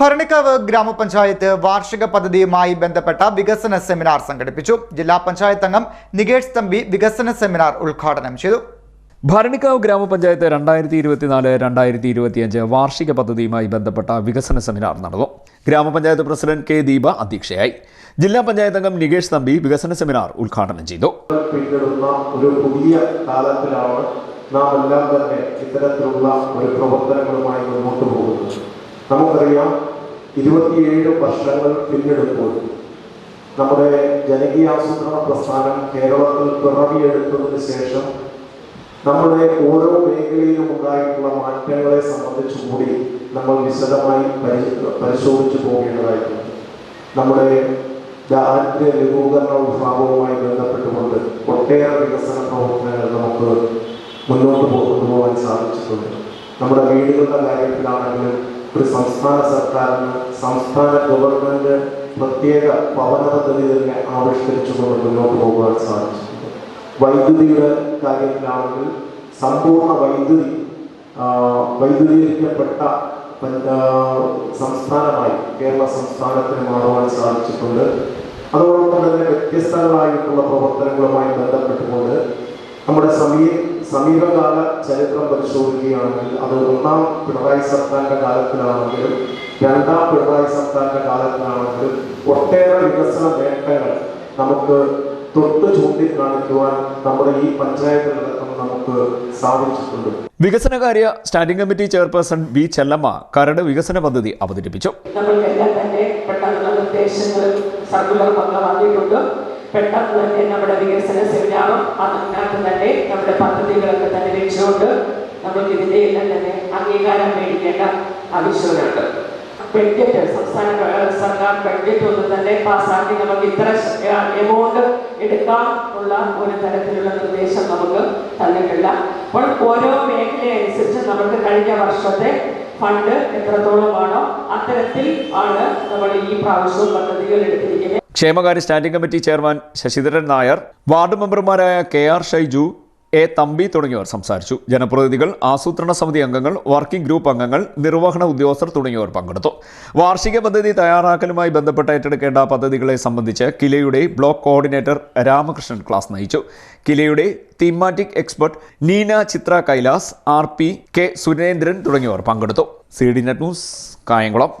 ഭരണിക്കാവ് ഗ്രാമപഞ്ചായത്ത് വാർഷിക പദ്ധതിയുമായി ബന്ധപ്പെട്ട വികസന സെമിനാർ സംഘടിപ്പിച്ചു. ജില്ലാ പഞ്ചായത്ത് അംഗം നികേഷ് തമ്പി വികസന സെമിനാർ ഉദ്ഘാടനം ചെയ്തു. ഭരണിക്കാവ് ഗ്രാമപഞ്ചായത്ത് രണ്ടായിരത്തി ഇരുപത്തിനാല് രണ്ടായിരത്തി ഇരുപത്തിയഞ്ച് വാർഷിക പദ്ധതിയുമായി ബന്ധപ്പെട്ട വികസന സെമിനാർ നടന്നു. ഗ്രാമപഞ്ചായത്ത് പ്രസിഡന്റ് കെ ദീപ അധ്യക്ഷയായി. ജില്ലാ പഞ്ചായത്ത് അംഗം നികേഷ് തമ്പി വികസന സെമിനാർ ഉദ്ഘാടനം ചെയ്തു. ഒരു പുതിയ കാലത്തിലാണ് നാം എല്ലാം തന്നെ ഇത്തരത്തിലുള്ള ഒരു പ്രവർത്തനങ്ങളുമായി മുന്നോട്ട് പോകുന്നത്. നമുക്കറിയാം ഇരുപത്തിയേഴ് വർഷങ്ങൾ പിന്നിടുമ്പോൾ നമ്മുടെ ജനകീയാസൂത്രണ പ്രസ്ഥാനം കേരളത്തിൽ പിറവിയെടുത്തതിന് ശേഷം നമ്മുടെ ഓരോ മേഖലയിലും ഉണ്ടായിട്ടുള്ള മാറ്റങ്ങളെ സംബന്ധിച്ച് കൂടി നമ്മൾ വിശദമായി പരി പരിശോധിച്ചു പോകേണ്ടതായിട്ടുണ്ട്. നമ്മുടെ ദാരിദ്ര്യ ലഘൂകരണ വിഭാഗവുമായി ബന്ധപ്പെട്ടുകൊണ്ട് ഒട്ടേറെ വികസന പ്രവർത്തനങ്ങൾ നമുക്ക് മുന്നോട്ട് കൊണ്ടുപോകാൻ സാധിച്ചിട്ടുണ്ട്. നമ്മുടെ വീടുകളുടെ കാര്യത്തിലാണെങ്കിലും ഒരു സംസ്ഥാന സർക്കാരിന് സംസ്ഥാന ഗവൺമെന്റ് പ്രത്യേക ഭവന പദ്ധതി തന്നെ ആവിഷ്കരിച്ചുകൊണ്ട് മുന്നോട്ട് പോകുവാൻ സാധിച്ചിട്ടുണ്ട്. വൈദ്യുതിയുടെ കാര്യത്തിലാണെങ്കിൽ സമ്പൂർണ വൈദ്യുതി വൈദ്യുതീകരിക്കപ്പെട്ട സംസ്ഥാനമായി കേരള സംസ്ഥാനത്തിന് മാറുവാൻ സാധിച്ചിട്ടുണ്ട്. അതോടൊപ്പം തന്നെ വ്യത്യസ്തങ്ങളായിട്ടുള്ള പ്രവർത്തനങ്ങളുമായി ബന്ധപ്പെട്ടുകൊണ്ട് നമ്മുടെ സമീ സമീപകാല ചരിത്രം പരിശോധിക്കുകയാണെങ്കിൽ അത് ഒന്നാം പിണറായി സർക്കാരിന്റെ കാലത്തിലാണെങ്കിലും രണ്ടാം പിണറായി സർക്കാരിന്റെ കാലത്തിലാണെങ്കിലും ഒട്ടേറെ വികസന നേട്ടങ്ങൾ നമുക്ക് തൊട്ട് ചൂണ്ടിക്കാണിക്കുവാൻ നമ്മുടെ ഈ പഞ്ചായത്തിലടക്കം നമുക്ക് സാധിച്ചിട്ടുണ്ട്. വികസനകാര്യ standing committee chairperson V Chellamma കരട് വികസന പദ്ധതി അവതരിപ്പിച്ചു. നമ്മൾക്കെല്ലാം തന്നെ പെട്ടെന്നുള്ള നിർദ്ദേശങ്ങളും സർക്കുലറും ഒക്കെ വന്നിട്ടുണ്ട്. പെട്ടെന്ന് നമ്മുടെ വികസന സെമിനാറും അതിനകത്ത് തന്നെ നമ്മുടെ പദ്ധതികളൊക്കെ തന്നെ വെച്ചുകൊണ്ട് നമുക്ക് ഇതിന്റെ എല്ലാം തന്നെ അംഗീകാരം മേടിക്കേണ്ട ആവശ്യമുണ്ട്. ബഡ്ജറ്റ് സംസ്ഥാന സർക്കാർ ബഡ്ജറ്റ് ഒന്നും തന്നെ പാസ്സാക്കി നമുക്ക് ഇത്ര എമൗണ്ട് എടുക്കാം ഉള്ള ഒരു തരത്തിലുള്ള നിർദ്ദേശം നമുക്ക് തന്നിട്ടില്ല. അപ്പോൾ ഓരോ മേഖല അനുസരിച്ച് നമുക്ക് കഴിഞ്ഞ വർഷത്തെ ഫണ്ട് എത്രത്തോളമാണോ അത്തരത്തിൽ ആണ് നമ്മൾ ഈ പ്രാവശ്യവും പദ്ധതികൾ എടുത്തിരിക്കുന്നത്. ക്ഷേമകാര്യ standing committee chairman Sasidharan Nair ward മെമ്പർമാരായ K R Shaiju A Thampi തുടങ്ങിയവർ സംസാരിച്ചു. ജനപ്രതിനിധികൾ ആസൂത്രണ സമിതി അംഗങ്ങൾ വർക്കിംഗ് ഗ്രൂപ്പ് അംഗങ്ങൾ നിർവഹണ ഉദ്യോഗസ്ഥർ തുടങ്ങിയവർ പങ്കെടുത്തു. വാർഷിക പദ്ധതി തയ്യാറാക്കലുമായി ബന്ധപ്പെട്ട് ഏറ്റെടുക്കേണ്ട പദ്ധതികളെ സംബന്ധിച്ച് കിലയുടെ ബ്ലോക്ക് കോർഡിനേറ്റർ രാമകൃഷ്ണൻ ക്ലാസ് നയിച്ചു. കിലയുടെ thematic expert Neena Chithra Kailas R P K Surendran തുടങ്ങിയവർ പങ്കെടുത്തു. C D net news Kayamkulam.